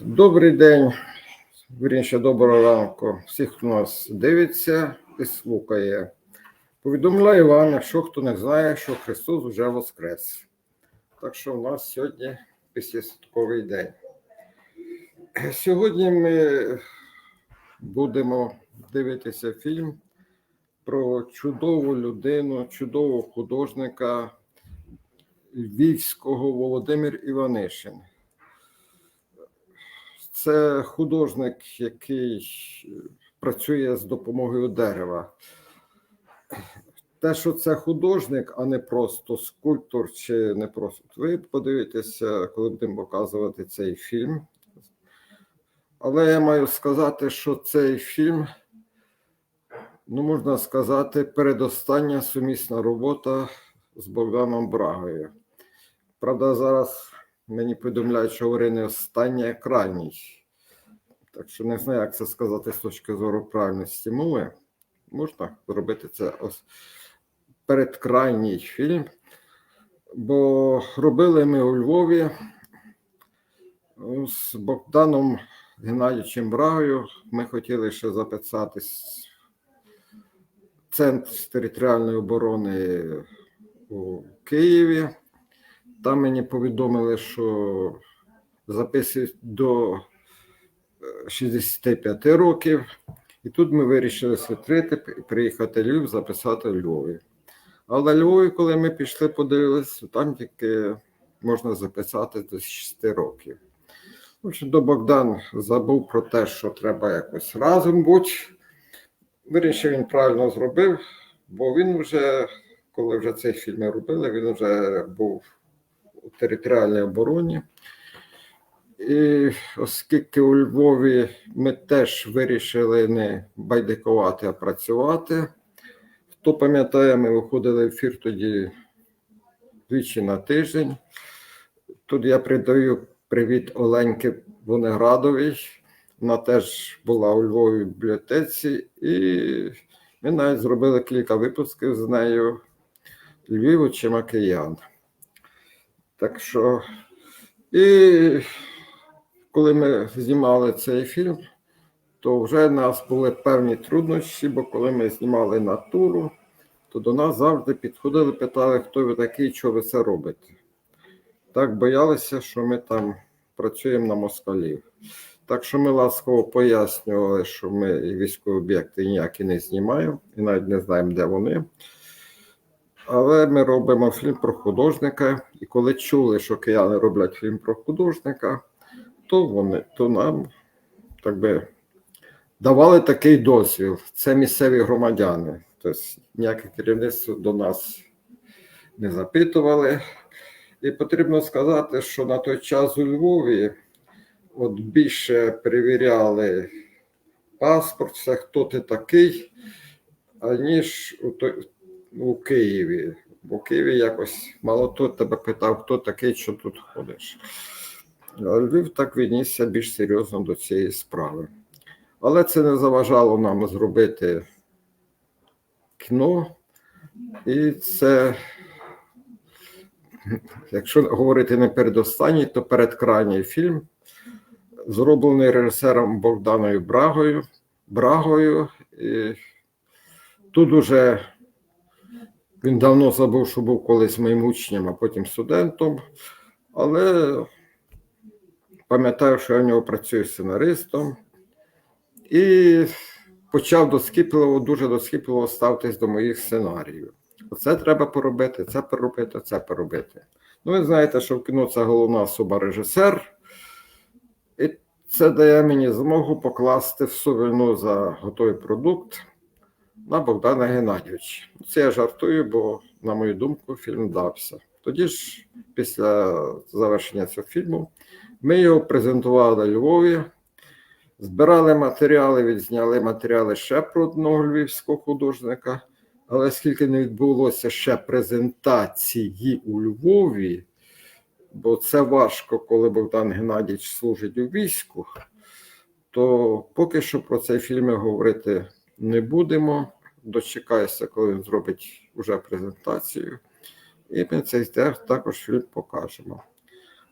Добрий день, вірніше, доброго ранку. Всіх, хто нас дивиться і слухає. Повідомляю вам, якщо хто не знає, що Христос вже воскрес. Так що у нас сьогодні післязсвятковий день. Сьогодні ми будемо дивитися фільм про чудову людину, чудового художника Львівського Володимир Іванишин. Це художник, який працює з допомогою дерева. Те, що це художник, а не просто скульптор, чи не просто. Ви подивитеся, коли будемо показувати цей фільм. Але я маю сказати, що цей фільм, ну, можна сказати, передостання сумісна робота з Богданом Брагою. Правда, зараз мені повідомляють, що говорить останній, а крайній. Так що не знаю, як це сказати з точки зору правильності мови. Можна зробити це ось передкрайній фільм. Бо робили ми у Львові з Богданом Геннадійовичем Брагою. Ми хотіли ще записатись в Центр територіальної оборони у Києві. Там мені повідомили, що записують до 65 років. І тут ми вирішили світрити і приїхати в Львів, записати в Львові. Але Львові, коли ми пішли, подивилися, там тільки можна записати до 6 років. До Богдан забув про те, що треба якось разом бути. Вирішив, він правильно зробив, бо він вже, коли вже цей фільм робили, він вже був територіальній обороні. І оскільки у Львові ми теж вирішили не байдикувати, а працювати. Хто пам'ятає, ми виходили в ефір тоді двічі на тиждень. Тут я передаю привіт Оленьки Вонеградовій. Вона теж була у Львові в бібліотеці, і ми навіть зробили кілька випусків з нею Львів чи Макиян. Так що, і коли ми знімали цей фільм, то вже в нас були певні труднощі, бо коли ми знімали натуру, то до нас завжди підходили, питали, хто ви такий, що ви це робите. Так боялися, що ми там працюємо на москалів. Так що ми ласково пояснювали, що ми військові об'єкти ніякі не знімаємо і навіть не знаємо, де вони. Але ми робимо фільм про художника, і коли чули, що кияни роблять фільм про художника, то вони то нам так би давали такий дозвіл. Це місцеві громадяни. Тобто ніяке керівництво до нас не запитували. І потрібно сказати, що на той час у Львові от більше перевіряли паспорт, все, хто ти такий, аніж у, той, у Києві. Бо Києві якось мало хто тебе питав, хто такий, що тут ходиш. Львів так віднісся більш серйозно до цієї справи. Але це не заважало нам зробити кіно, і це, якщо говорити не передостанній, то передкрайній фільм, зроблений режисером Богданою Брагою. Брагою. І тут уже він давно забув, що був колись моїм учнем, а потім студентом. Але пам'ятаю, що я в нього працюю сценаристом. І почав доскіпливо, дуже доскіпливо ставитись до моїх сценаріїв. Оце треба поробити, це поробити, це поробити. Ну, ви знаєте, що в кіно це головна особа режисер, і це дає мені змогу покласти всю вину за готовий продукт на Богдана Геннадійовича. Це я жартую, бо, на мою думку, фільм вдався. Тоді ж, після завершення цього фільму, ми його презентували у Львові. Збирали матеріали, відзняли матеріали ще про одного львівського художника, але оскільки не відбулося ще презентації у Львові, бо це важко, коли Богдан Геннадійович служить у війську, то поки що про цей фільм говорити не будемо. Дочекаюся, коли він зробить уже презентацію. І ми цей також фільм покажемо.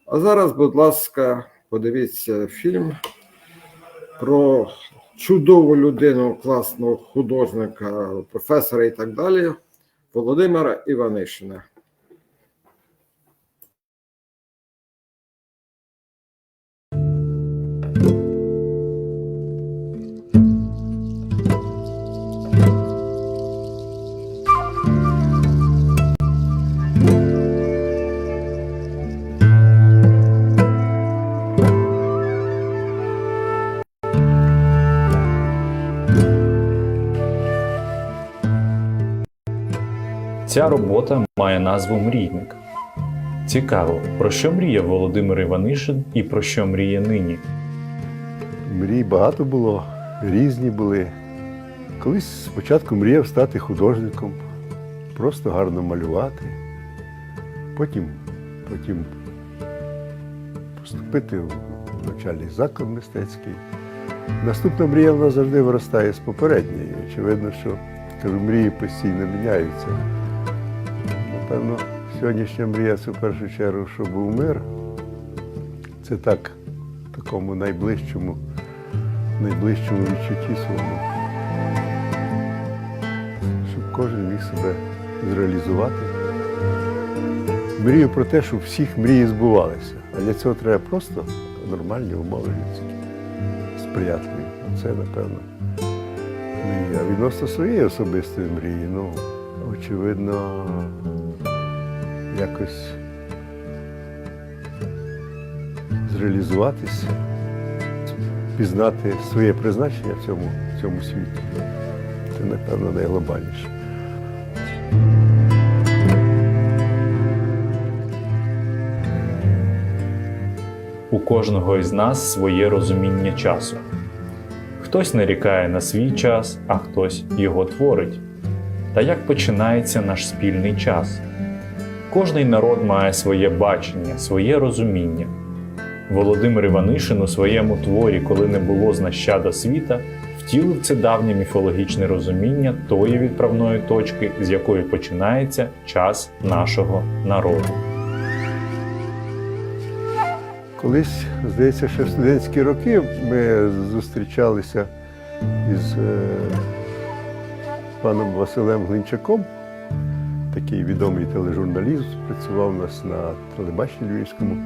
А зараз, будь ласка, подивіться фільм про чудову людину, класного художника, професора і так далі Володимира Іванишина. Ця робота має назву Мрійник. Цікаво, про що мріяв Володимир Іванишин і про що мріє нині. Мрій багато було, різні були. Колись спочатку мріяв стати художником, просто гарно малювати. Потім, потім поступити в навчальний заклад мистецький. Наступна мрія в нас завжди виростає з попередньої. Очевидно, що мрії постійно міняються. Напевно, сьогоднішня мрія це в першу чергу, щоб був мир. Це так, в такому найближчому найближчому відчутті своєму. Щоб кожен міг себе зреалізувати. Мрію про те, щоб всіх мрії збувалися. А для цього треба просто нормальні умови людські, сприятливі. Це, напевно. А відносно своєї особистої мрії, ну, очевидно, якось зреалізуватися пізнати своє призначення в цьому, в цьому світі. Це, напевно, найглобальніше. У кожного із нас своє розуміння часу. Хтось нарікає на свій час, а хтось його творить. Та як починається наш спільний час? Кожний народ має своє бачення, своє розуміння. Володимир Іванишин у своєму творі, коли не було знащада світа, втілив це давнє міфологічне розуміння тої відправної точки, з якої починається час нашого народу. Колись, здається, ще в студентські роки ми зустрічалися із е, паном Василем Глинчаком, такий відомий тележурналіст, працював у нас на телебаченні Львівському.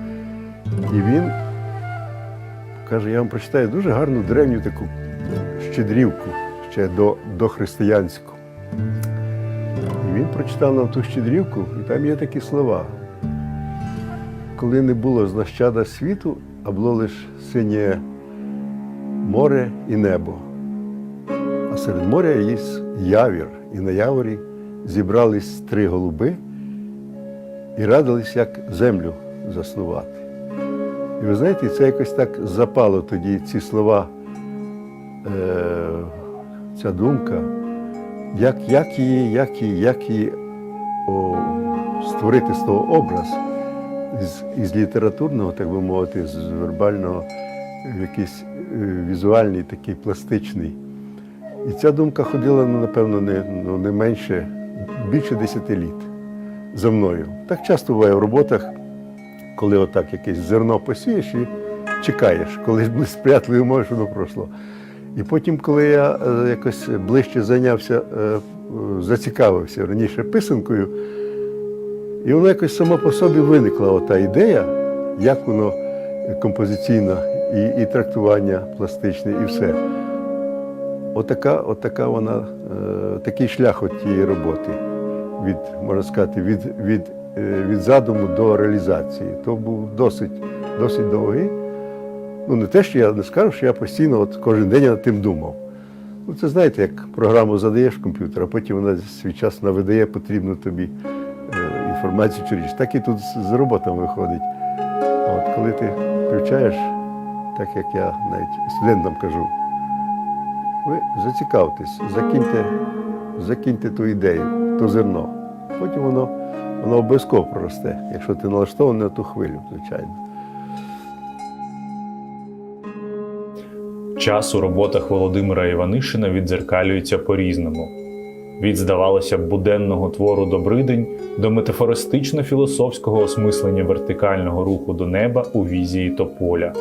І він каже, я вам прочитаю дуже гарну древню таку щедрівку, ще до, дохристиянську. І він прочитав нам ту щедрівку, і там є такі слова. Коли не було знащада світу, а було лише синє море і небо. А серед моря є явір, і на яворі зібрались три голуби і радились, як землю заснувати. І ви знаєте, це якось так запало тоді ці слова, е, ця думка, як, як її, як її, як її о, створити з того образ із, із літературного, так би мовити, з вербального якийсь е, візуальний, такий пластичний. І ця думка ходила, ну, напевно, не, ну, не менше, більше десяти літ за мною. Так часто буває в роботах, коли отак якесь зерно посієш і чекаєш, коли буде сприятливі умови, воно пройшло. І потім, коли я е, якось ближче зайнявся, е, зацікавився раніше писанкою, і воно якось само по собі виникла ота ідея, як воно композиційно, і, і трактування пластичне, і все. Отака, отака вона, е, такий шлях от тієї роботи, від, можна сказати, від, від, е, від задуму до реалізації. То був досить, досить довгий. Ну, не те, що я не скажу, що я постійно от кожен день над тим думав. Ну, це знаєте, як програму задаєш в комп'ютер, а потім вона свій час навидає потрібну тобі е, інформацію чи річ. Так і тут з, роботами виходить. От коли ти включаєш, так як я навіть студентам кажу, ви зацікавтесь, закиньте, закиньте ту ідею, то зерно. Потім воно, воно обов'язково проросте, якщо ти налаштований на ту хвилю, звичайно. Час у роботах Володимира Іванишина віддзеркалюється по-різному. від, здавалося б, буденного твору Добридень до метафористично-філософського осмислення вертикального руху до неба у візії тополя.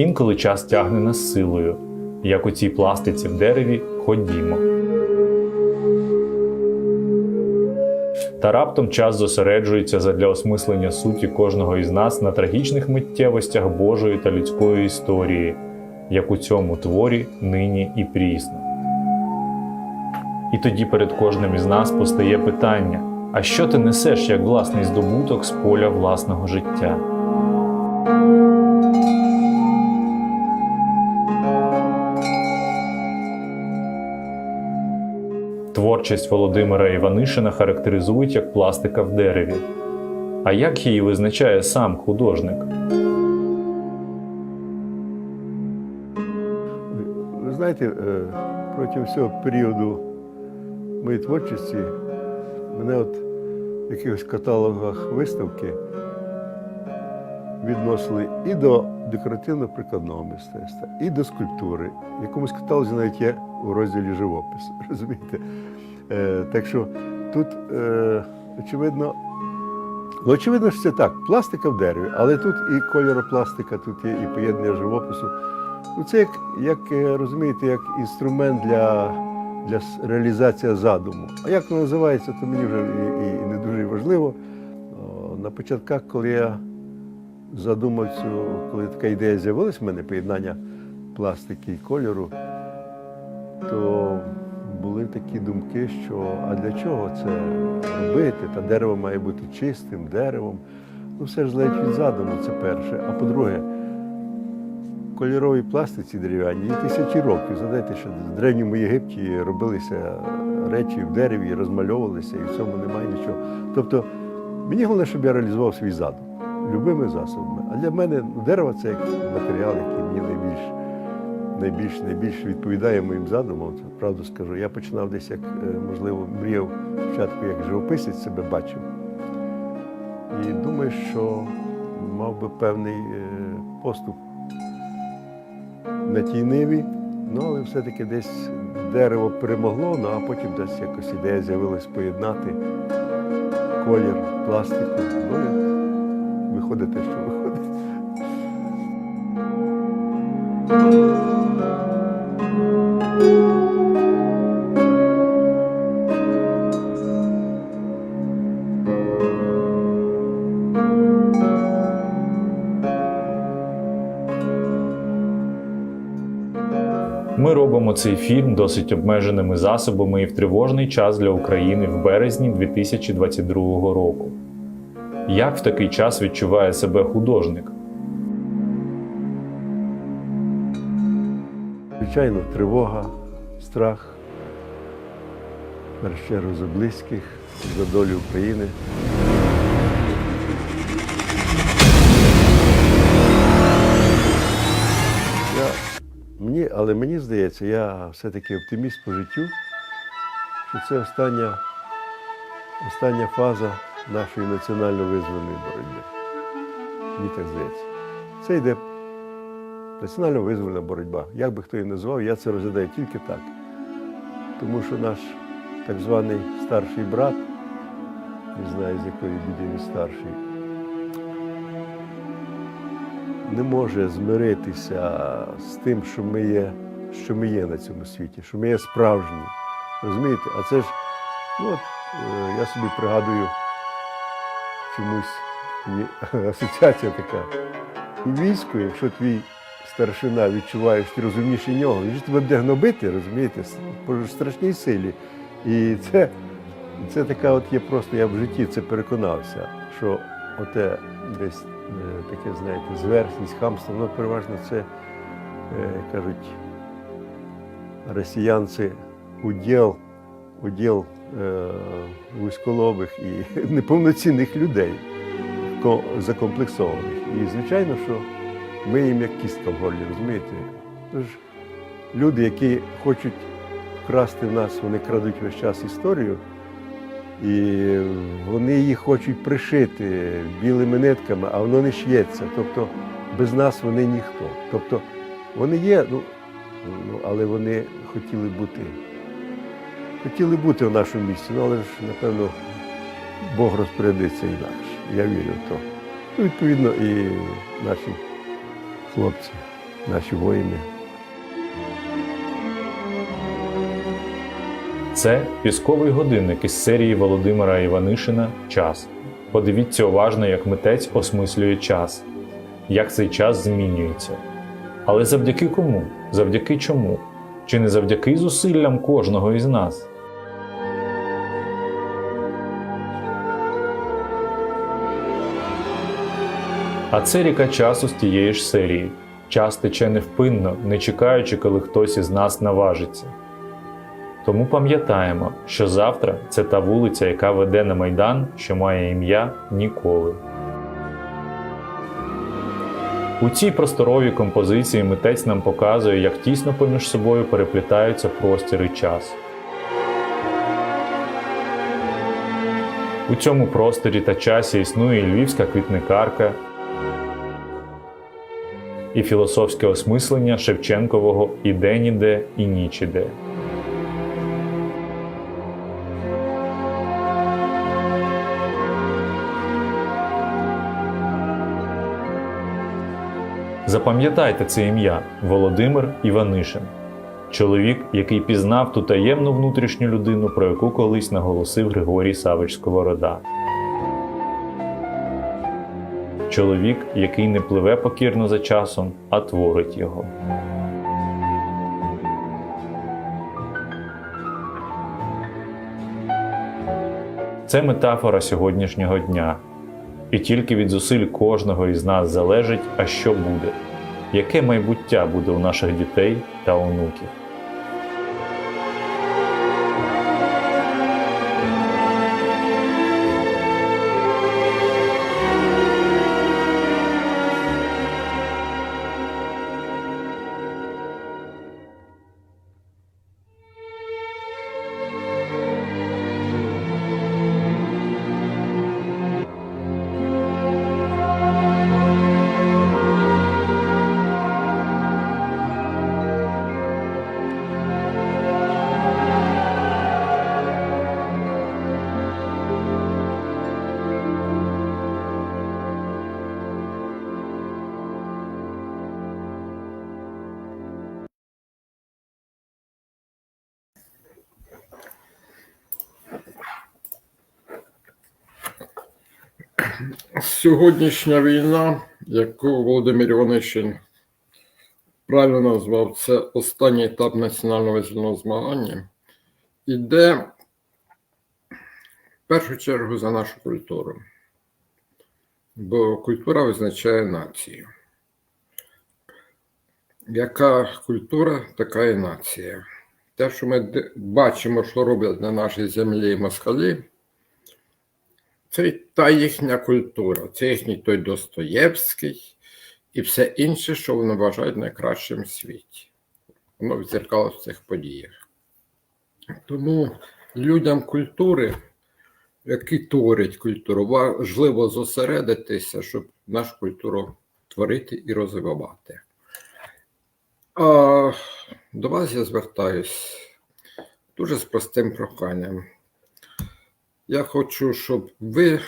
Інколи час тягне нас силою, як у цій пластиці в дереві ходімо. Та раптом час зосереджується задля осмислення суті кожного із нас на трагічних миттєвостях Божої та людської історії, як у цьому творі нині і прісно. І тоді перед кожним із нас постає питання: а що ти несеш як власний здобуток з поля власного життя? Творчість Володимира Іванишина характеризують як пластика в дереві. А як її визначає сам художник? Ви знаєте, е, протягом всього періоду моєї творчості мене от в якихось каталогах виставки відносили і до декоративно-прикладного мистецтва, і до скульптури. В якомусь каталозі навіть є у розділі живопис. Розумієте? Е, так що тут, е, очевидно, ну, очевидно, що це так, пластика в дереві, але тут і кольоропластика, тут є і поєднання живопису. Ну, це як, як е, розумієте, як інструмент для, для реалізації задуму. А як воно називається, то мені вже і, і, не дуже важливо. На початках, коли я задумав цю, коли така ідея з'явилась в мене поєднання пластики і кольору, то були такі думки, що а для чого це робити? Та дерево має бути чистим деревом. Ну, все ж залежить від задуму, це перше. А по-друге, кольоровій пластиці дерев'яній є тисячі років. Згадайте, що в древньому Єгипті робилися речі в дереві, розмальовувалися, і в цьому немає нічого. Тобто, мені головне, щоб я реалізував свій задум любими засобами. А для мене ну, дерево це як матеріал, який мені найбільш, найбільш, найбільш відповідає моїм задумам. Це правду скажу. Я починав десь, як, е, можливо, мріяв спочатку, як живописець себе бачив. І думаю, що мав би певний е, поступ на тій ниві, ну але все-таки десь дерево перемогло, ну а потім десь якось ідея з'явилась поєднати колір, пластику. Ну і виходить те, що виходить. Робимо цей фільм досить обмеженими засобами і в тривожний час для України в березні 2022 року. Як в такий час відчуває себе художник? Звичайно, тривога, страх, в за близьких, за долю України. Але мені здається, я все-таки оптиміст по життю, що це остання, остання фаза нашої національно-визвольної боротьби. Мені так здається. Це йде національно-визвольна боротьба. Як би хто її назвав, я це розглядаю тільки так. Тому що наш так званий старший брат, не знаю, з якої біди він старший, не може змиритися з тим, що ми є, що ми є на цьому світі, що ми є справжні. Розумієте? А це ж, ну от е, я собі пригадую чомусь мені асоціація така. У війську, якщо твій старшина відчуває, що ти розумніший нього, він ж тебе буде гнобити, розумієте, по страшній силі. І це, це така от є просто, я в житті це переконався, що оте десь таке, знаєте, зверхність, хамство, воно переважно це, е, кажуть, росіян це уділ, уділ е, військолових і неповноцінних людей, закомплексованих. І звичайно, що ми їм як кістка в горлі, розумієте? Тож люди, які хочуть вкрасти в нас, вони крадуть весь час історію, і вони її хочуть пришити білими нитками, а воно не ш'ється. Тобто без нас вони ніхто. Тобто вони є, ну, ну але вони хотіли бути. Хотіли бути в нашому місці, ну але ж, напевно, Бог розпорядиться інакше. Я вірю в то. Ну, відповідно, і наші хлопці, наші воїни. Це пісковий годинник із серії Володимира Іванишина Час. Подивіться уважно, як митець осмислює час, як цей час змінюється. Але завдяки кому? Завдяки чому? Чи не завдяки зусиллям кожного із нас? А це ріка часу з тієї ж серії. Час тече невпинно, не чекаючи, коли хтось із нас наважиться. Тому пам'ятаємо, що завтра це та вулиця, яка веде на майдан, що має ім'я ніколи. У цій просторовій композиції митець нам показує, як тісно поміж собою переплітаються простір і час. У цьому просторі та часі існує і львівська квітникарка, і філософське осмислення Шевченкового іде, і ніч іде. Запам'ятайте це ім'я Володимир Іванишин, чоловік, який пізнав ту таємну внутрішню людину, про яку колись наголосив Григорій Савич Сковорода. Чоловік, який не пливе покірно за часом, а творить його. Це метафора сьогоднішнього дня. І тільки від зусиль кожного із нас залежить, а що буде, яке майбуття буде у наших дітей та онуків. Сьогоднішня війна, яку Володимир Іванишин правильно назвав, це останній етап національного визвольного змагання, іде в першу чергу за нашу культуру. Бо культура визначає націю. Яка культура, така і нація. Те, що ми бачимо, що роблять на нашій землі москалі, це та їхня культура, це їхній той Достоєвський і все інше, що вони вважають найкращим в світі. Воно відзеркало в цих подіях. Тому людям культури, які творять культуру, важливо зосередитися, щоб нашу культуру творити і розвивати. А до вас я звертаюсь дуже з простим проханням. Я хочу, щоб ви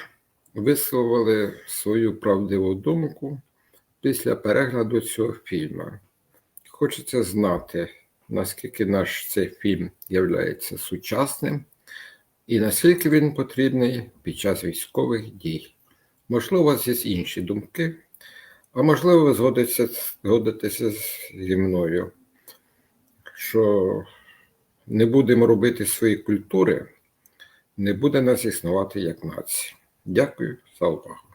висловили свою правдиву думку після перегляду цього фільму. Хочеться знати, наскільки наш цей фільм є сучасним і наскільки він потрібний під час військових дій. Можливо, у вас є інші думки, а можливо, ви згодитеся, зі мною, що не будемо робити свої культури не буде нас існувати як нація. Дякую за увагу.